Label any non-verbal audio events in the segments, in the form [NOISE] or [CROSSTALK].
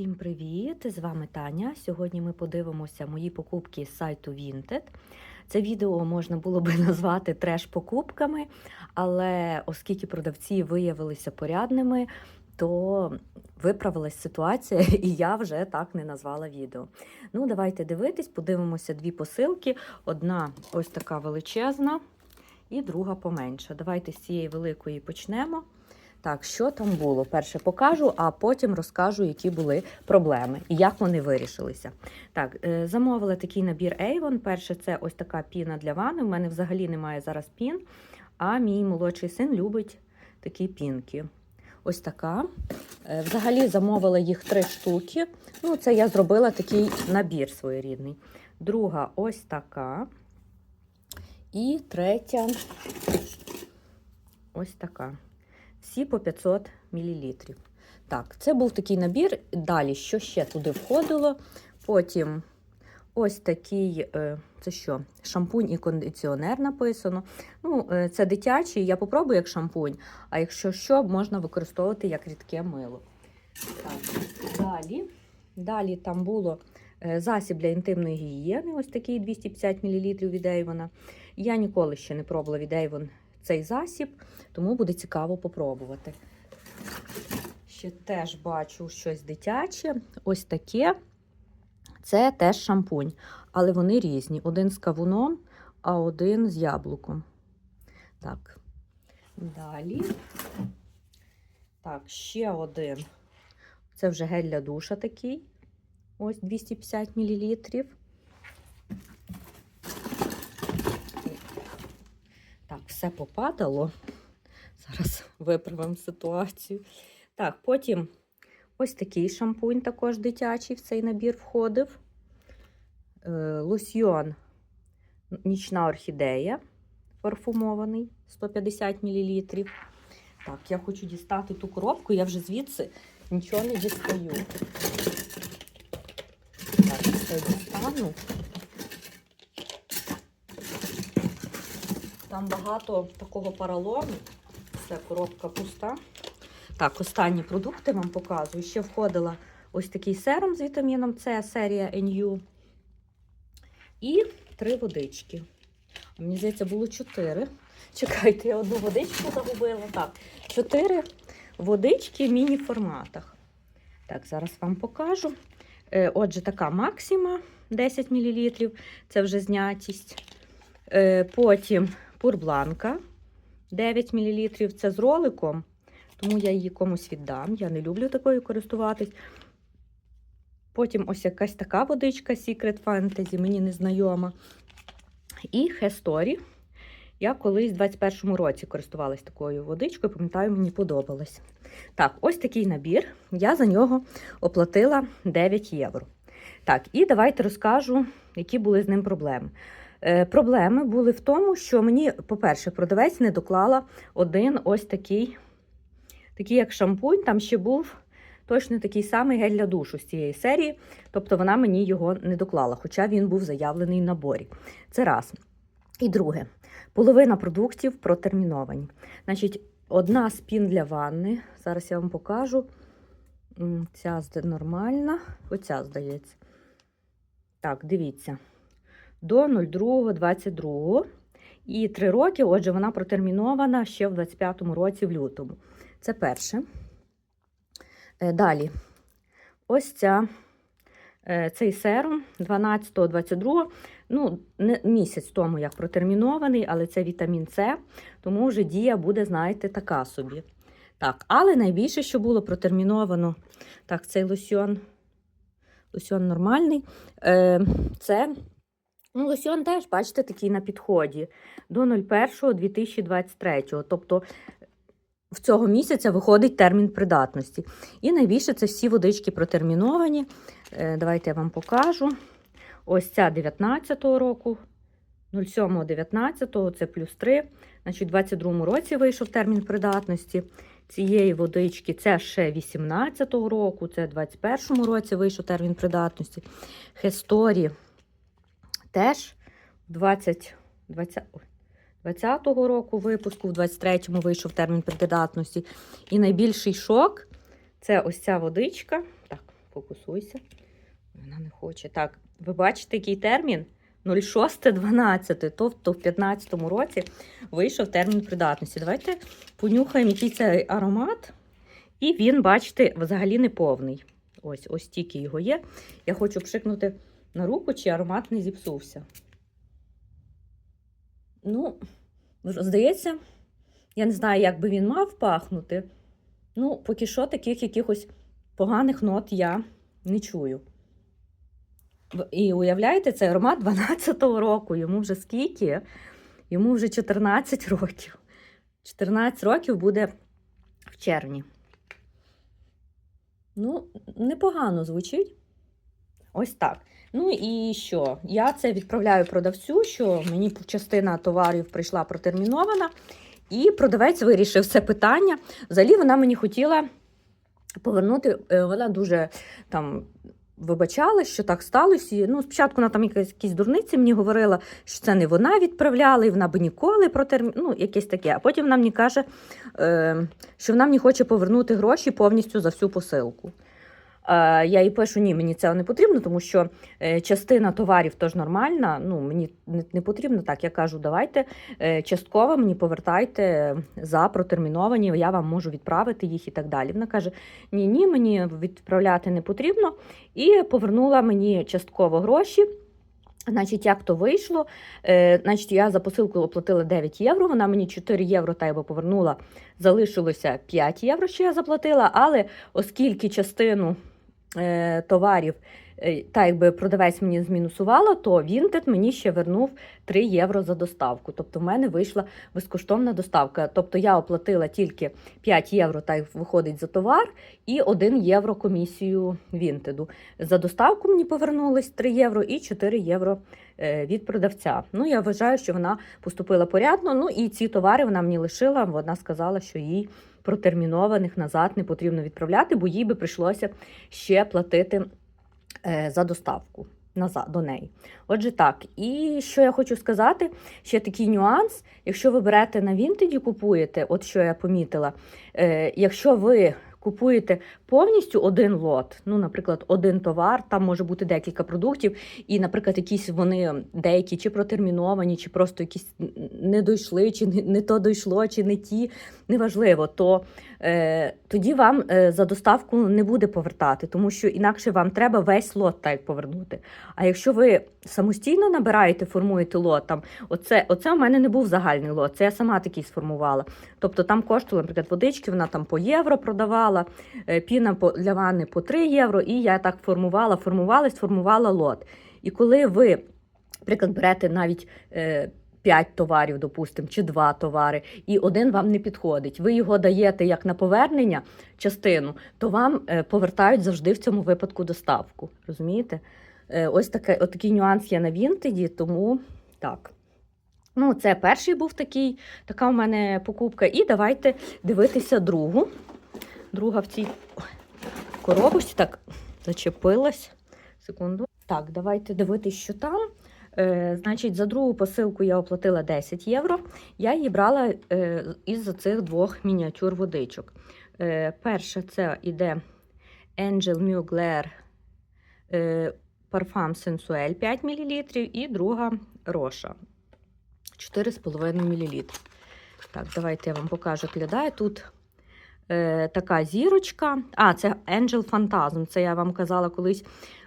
Всім привіт! З вами Таня. Сьогодні ми подивимося мої покупки з сайту Vinted. Це відео можна було би [LAUGHS] назвати треш-покупками, але оскільки продавці виявилися порядними, то виправилась ситуація, [LAUGHS] і я вже так не назвала відео. Ну, давайте дивитись, подивимося дві посилки. Одна ось така величезна, і друга поменша. Давайте з цієї великої почнемо. Так, що там було? Перше покажу, а потім розкажу, які були проблеми і як вони вирішилися. Так, е, замовила такий набір Avon. Перше, це ось така піна для ванни. У мене взагалі немає зараз пін, а мій молодший син любить такі пінки. Ось така. Е, Взагалі замовила їх три штуки. Ну, це я зробила такий набір своєрідний. Друга ось така. І третя ось така. Всі по 500 мл. Так, це був такий набір. Далі, що ще туди входило? Потім ось такий, е, це що, шампунь і кондиціонер написано. Ну, е, Це дитячий, я попробую як шампунь, а якщо що, можна використовувати як рідке мило. Так, Далі, далі там було е, засіб для інтимної гігієни, ось такий 250 мл від Avon. Я ніколи ще не пробувала від Avon цей засіб, тому буде цікаво попробувати. Ще теж бачу щось дитяче. Ось таке. Це теж шампунь, але вони різні. Один з кавуном, а один з яблуком. Так. Далі. Так, ще один. Це вже гель для душа такий. Ось 250 мл. Так, все попадало. Зараз виправимо ситуацію. Так, потім ось такий шампунь також дитячий в цей набір входив. Е, Лосьйон нічна орхідея парфумований 150 мл. Так, я хочу дістати ту коробку, я вже звідси нічого не дістаю. Так, це дістану. Там багато такого паралону. Це коробка пуста. Так, останні продукти вам показую. Ще входила ось такий серум з вітаміном С, серія NU. І три водички. Мені здається, було чотири. Чекайте, я одну водичку загубила. Так, чотири водички в міні-форматах. Так, зараз вам покажу. Е, Отже, така максима 10 мл. Це вже знятість. Е, Потім пурбланка 9 мл. Це з роликом, тому я її комусь віддам. Я не люблю такою користуватись. Потім ось якась така водичка Secret Fantasy, мені не знайома. І Хесторі. Я колись в 21-му році користувалась такою водичкою, пам'ятаю, мені подобалось. Так, ось такий набір. Я за нього оплатила 9 євро. Так, і давайте розкажу, які були з ним проблеми. Е, проблеми були в тому, що мені, по-перше, продавець не доклала один ось такий, такий як шампунь, там ще був точно такий самий гель для душу з цієї серії. Тобто вона мені його не доклала, хоча він був заявлений в наборі. Це раз. І друге, половина продуктів протерміновані. Значить, одна спін для ванни. Зараз я вам покажу. Ця нормальна, оця здається. Так, дивіться. До 02.22. І 3 роки, отже, вона протермінована ще в 25-му році, в лютому. Це перше. Е, Далі. Ось ця, е, цей серум 12-22. Ну, не місяць тому як протермінований, але це вітамін С, тому вже дія буде, знаєте, така собі. Так, але найбільше, що було протерміновано, так, цей лосьон, лосьон нормальний, е, це ну, лосьон теж, бачите, такий на підході до 01.2023. Тобто в цього місяця виходить термін придатності. І найбільше це всі водички протерміновані. Е, Давайте я вам покажу. Ось ця 19-го року, 07-19, це плюс 3. Значить, у 22-му році вийшов термін придатності цієї водички. Це ще 18-го року, це в 21-му році вийшов термін придатності. Хесторі теж 20, 20, 20-го року випуску, в 23-му вийшов термін придатності. І найбільший шок це ось ця водичка. Так, фокусуйся. Вона не хоче. Так, ви бачите, який термін? 06.12, тобто в 2015 році вийшов термін придатності. Давайте понюхаємо, який це аромат. І він, бачите, взагалі не повний. Ось, ось тільки його є. Я хочу пшикнути на руку, чи аромат не зіпсувся. Ну, здається, я не знаю, як би він мав пахнути. Ну, поки що таких якихось поганих нот я не чую. І уявляєте, цей аромат 12-го року. Йому вже скільки? Йому вже 14 років. 14 років буде в червні. Ну, непогано звучить. Ось так. Ну і що? Я це відправляю продавцю, що мені частина товарів прийшла протермінована, і продавець вирішив це питання. Взагалі вона мені хотіла повернути, е, вона дуже там. Вибачала, що так сталося. Ну, спочатку вона там якісь, якісь дурниці мені говорила, що це не вона відправляла, і вона би ніколи про термін, ну, якесь таке. А потім вона мені каже, е, що вона мені хоче повернути гроші повністю за всю посилку. Е, я їй пишу, ні, мені це не потрібно, тому що е, частина товарів теж нормальна. Ну, мені не, потрібно так. Я кажу, давайте е, частково мені повертайте за протерміновані, я вам можу відправити їх і так далі. Вона каже: ні, ні, мені відправляти не потрібно. І повернула мені частково гроші. Значить, як то вийшло? Значить, я за посилку оплатила 9 євро. Вона мені 4 євро та й повернула. Залишилося 5 євро, що я заплатила. Але оскільки частину товарів е, та якби продавець мені змінусувала, то Vinted мені ще вернув 3 євро за доставку. Тобто в мене вийшла безкоштовна доставка. Тобто я оплатила тільки 5 євро, та й виходить за товар, і 1 євро комісію Vinted. За доставку мені повернулись 3 євро і 4 євро е, від продавця. Ну, я вважаю, що вона поступила порядно. Ну і ці товари вона мені лишила. Вона сказала, що їй протермінованих назад не потрібно відправляти, бо їй би прийшлося ще платити е, за доставку назад до неї. Отже, так. І що я хочу сказати, ще такий нюанс. Якщо ви берете на Вінтеді, купуєте, от що я помітила, е, якщо ви купуєте повністю один лот, ну, наприклад, один товар, там може бути декілька продуктів, і, наприклад, якісь вони деякі чи протерміновані, чи просто якісь не дійшли, чи не, то дійшло, чи не ті, неважливо, то е, тоді вам е, за доставку не буде повертати, тому що інакше вам треба весь лот так повернути. А якщо ви самостійно набираєте, формуєте лот, там, оце, оце у мене не був загальний лот, це я сама такий сформувала. Тобто там коштували, наприклад, водички, вона там по євро продавала, е, піна по- для ванни по 3 євро, і я так формувала, формувала, лот. І коли ви, наприклад, берете навіть е, 5 товарів, допустимо, чи 2 товари, і один вам не підходить, ви його даєте як на повернення частину, то вам е, повертають завжди в цьому випадку доставку. Розумієте? Е, Ось таке, от такий нюанс є на Вінтеді, тому так. Ну, це перший був такий, така у мене покупка. І давайте дивитися другу. Друга в цій коробочці. Так, зачепилась. Секунду. Так, давайте дивитися, що там. Е, значить, за другу посилку я оплатила 10 євро. Я її брала е, із цих двох мініатюр водичок. Е, перша це іде Angel Mugler е, Parfum Sensuel 5 мл, і друга Роша 4,5 мл. Так, давайте я вам покажу, як виглядає. Тут е, така зірочка. А, це Angel Phantasm. Це я вам казала колись,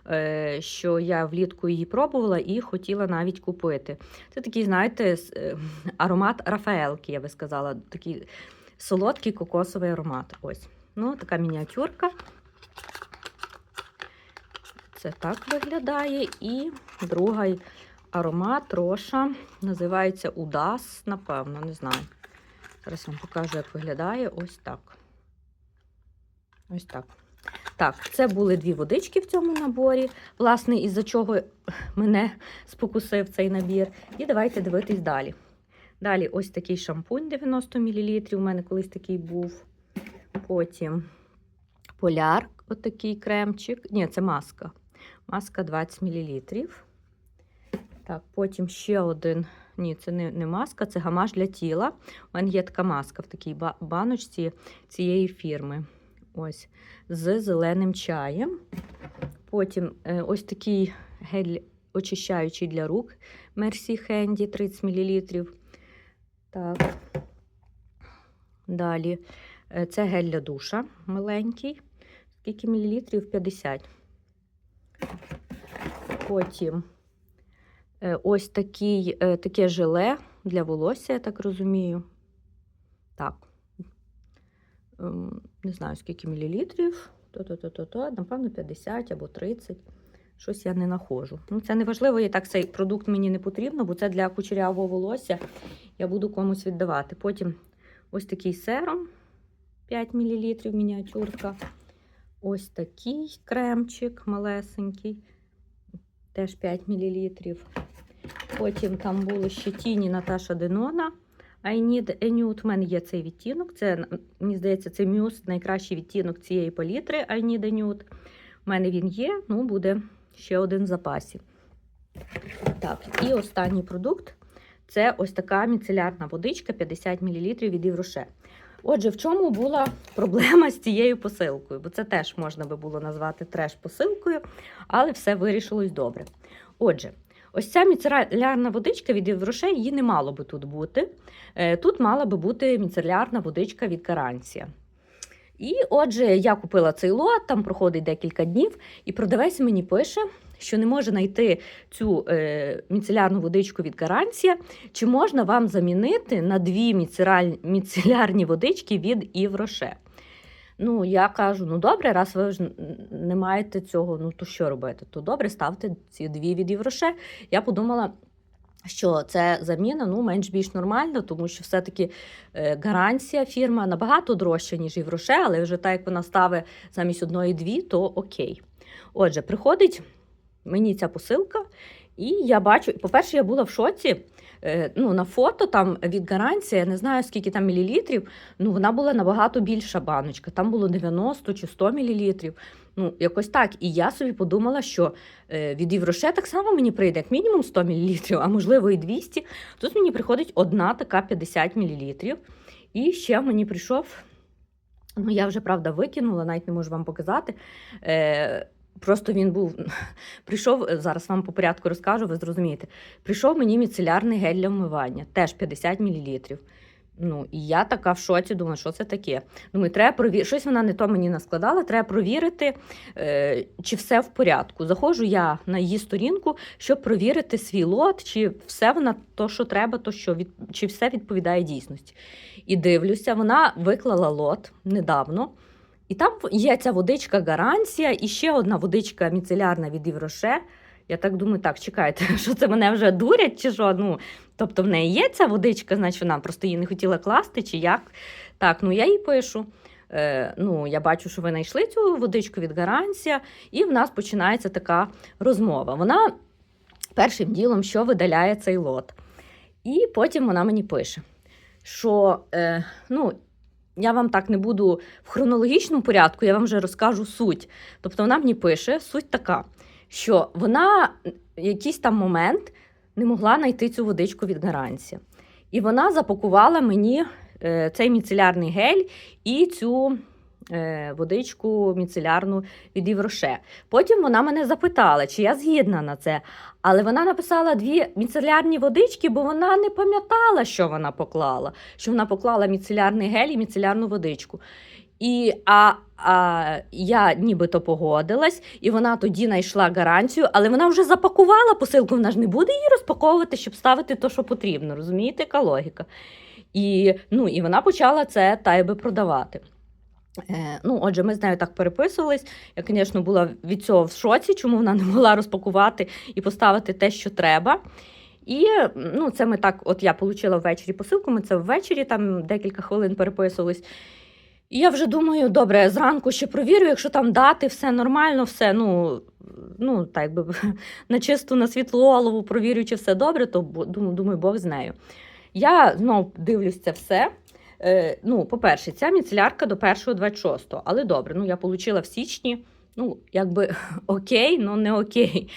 е, що я влітку її пробувала і хотіла навіть купити. Це такий, знаєте, е, аромат Рафаелки, я би сказала. Такий солодкий кокосовий аромат. Ось. Ну, така мініатюрка. Це так виглядає. І другий аромат Роша називається Удас, напевно, не знаю. Зараз вам покажу, як виглядає. Ось так. Ось так. Так, це були дві водички в цьому наборі. Власне, із-за чого мене спокусив цей набір. І давайте дивитись далі. Далі ось такий шампунь 90 мл. У мене колись такий був. Потім поляр, отакий кремчик. Ні, це маска. Маска 20 мл. Так, потім ще один. Ні, це не, не маска, це гамаш для тіла. У мене є така маска в такій баночці цієї фірми. Ось з зеленим чаєм. Потім е, ось такий гель очищаючий для рук Mercy Handy 30 мл. Так. Далі. е, Це гель для душа маленький. Скільки мілілітрів? 50. Потім е, ось такий, таке желе для волосся, я так розумію. Так. Не знаю, скільки мілілітрів. То-то-то-то-то, напевно, 50 або 30. Щось я не знаходжу. Ну, це не важливо, і так цей продукт мені не потрібно, бо це для кучерявого волосся. Я буду комусь віддавати. Потім ось такий серум 5 мл мініатюрка. Ось такий кремчик малесенький, теж 5 мл. Потім там було ще тіні Наташа Денона. I need a nude. У мене є цей відтінок. Це, мені здається, це мюс, найкращий відтінок цієї палітри I need a nude. У мене він є, ну буде ще один в запасі. Так, і останній продукт це ось така міцелярна водичка 50 мл від Євроше. Отже, в чому була проблема з цією посилкою? Бо це теж можна би було назвати треш-посилкою, але все вирішилось добре. Отже, ось ця міцелярна водичка від Євроше, її не мало би тут бути. Е, Тут мала би бути міцелярна водичка від Каранція. І отже, я купила цей лот, там проходить декілька днів, і продавець мені пише, що не може знайти цю е, міцелярну водичку від Гарантія. Чи можна вам замінити на дві міцелярні водички від Івроше? Ну, я кажу: ну добре, раз ви ж не маєте цього, ну то що робити? То добре, ставте ці дві від Євроше. Я подумала, що це заміна ну, менш більш нормальна, тому що все-таки е, гарантія фірма набагато дорожча, ніж Євроше, але вже так як вона ставить замість одної дві, то окей. Отже, приходить мені ця посилка, і я бачу, по-перше, я була в шоці. Е, Ну, на фото там від гарантії, я не знаю скільки там мілілітрів, ну вона була набагато більша баночка. Там було 90 чи 100 мілілітрів. Ну, якось так. І я собі подумала, що е, від Євроше так само мені прийде як мінімум 100 мл, а можливо і 200. Тут мені приходить одна така 50 мл. І ще мені прийшов, ну я вже правда викинула, навіть не можу вам показати. Е, Просто він був [LAUGHS] прийшов, е, зараз вам по порядку розкажу, ви зрозумієте. Прийшов мені міцелярний гель для вмивання, теж 50 мл. Ну, і я така в шоці, думаю, що це таке. Думаю, треба провірити. Щось вона не то мені наскладала, треба провірити, е, чи все в порядку. Заходжу я на її сторінку, щоб провірити свій лот, чи все вона то, що треба, то що від, чи все відповідає дійсності. І дивлюся, вона виклала лот недавно. І там є ця водичка гарантія, і ще одна водичка міцелярна від Євроше. Я так думаю, так, чекайте, [LAUGHS] що це мене вже дурять, чи що? Ну, тобто в неї є ця водичка, значить вона просто її не хотіла класти, чи як. Так, ну я їй пишу. Е, ну, я бачу, що ви знайшли цю водичку від гарантія, і в нас починається така розмова. Вона першим ділом що видаляє цей лот. І потім вона мені пише, що е, ну, я вам так не буду в хронологічному порядку, я вам вже розкажу суть. Тобто вона мені пише, суть така, що вона якийсь там момент не могла знайти цю водичку від гаранції. І вона запакувала мені е, цей міцелярний гель і цю водичку міцелярну від Євроше. Потім вона мене запитала, чи я згідна на це. Але вона написала дві міцелярні водички, бо вона не пам'ятала, що вона поклала. Що вона поклала міцелярний гель і міцелярну водичку. І а, а я нібито погодилась, і вона тоді знайшла гарантію, але вона вже запакувала посилку, вона ж не буде її розпаковувати, щоб ставити те, що потрібно. Розумієте, яка логіка? І, ну, і вона почала це тайби продавати. Е, ну, Отже, ми з нею так переписувались. Я, звісно, була від цього в шоці, чому вона не могла розпакувати і поставити те, що треба. І ну, це ми так, от я отримала ввечері посилку, ми це ввечері там декілька хвилин переписувались. І я вже думаю, добре, зранку ще провірю, якщо там дати, все нормально, все, ну, ну так би [LAUGHS] на чисту, на світлу голову провірю, чи все добре, то думаю, Бог з нею. Я знов дивлюсь це все. Е, ну, по-перше, ця міцелярка до 1.26, але добре, ну я отримала в січні. Ну, якби [LAUGHS] окей, ну не окей.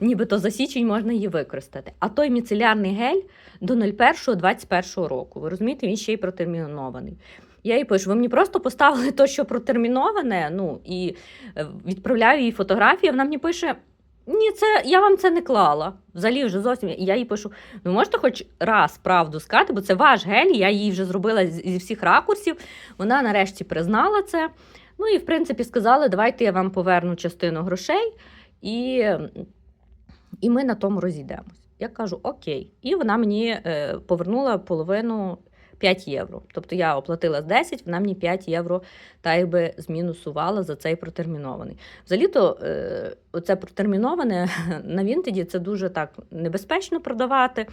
Нібито за січень можна її використати. А той міцелярний гель до 01.21 року. Ви розумієте, він ще й протермінований. Я їй пишу, ви мені просто поставили [LAUGHS] то, що протерміноване, ну і е, відправляю їй фотографії. Вона мені пише: Ні, це я вам це не клала. Взагалі вже зовсім. Я їй пишу: ну можете хоч раз правду сказати, бо це ваш гель, я її вже зробила зі всіх ракурсів. Вона нарешті признала це. Ну і в принципі сказали, давайте я вам поверну частину грошей, і, і ми на тому розійдемось. Я кажу, окей. І вона мені е, повернула половину 5 євро. Тобто я оплатила з 10, вона мені 5 євро та й би змінусувала за цей протермінований. Взагалі-то е, оце протерміноване [LAUGHS] на Вінтеді це дуже так небезпечно продавати,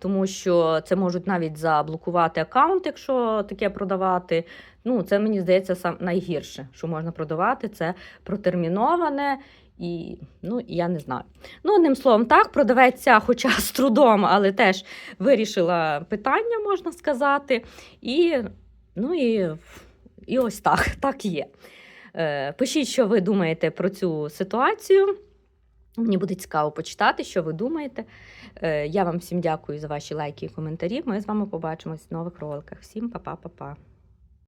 тому що це можуть навіть заблокувати аккаунт, якщо таке продавати. Ну, це мені здається сам найгірше, що можна продавати, це протерміноване. І ну я не знаю. Ну, одним словом, так, продавець, хоча з трудом, але теж вирішила питання, можна сказати. І, ну, і, і ось так, так є. Е, пишіть, що ви думаєте про цю ситуацію. Мені буде цікаво почитати, що ви думаєте. Е, я вам всім дякую за ваші лайки і коментарі. Ми з вами побачимось в нових роликах. Всім па-па-па-па.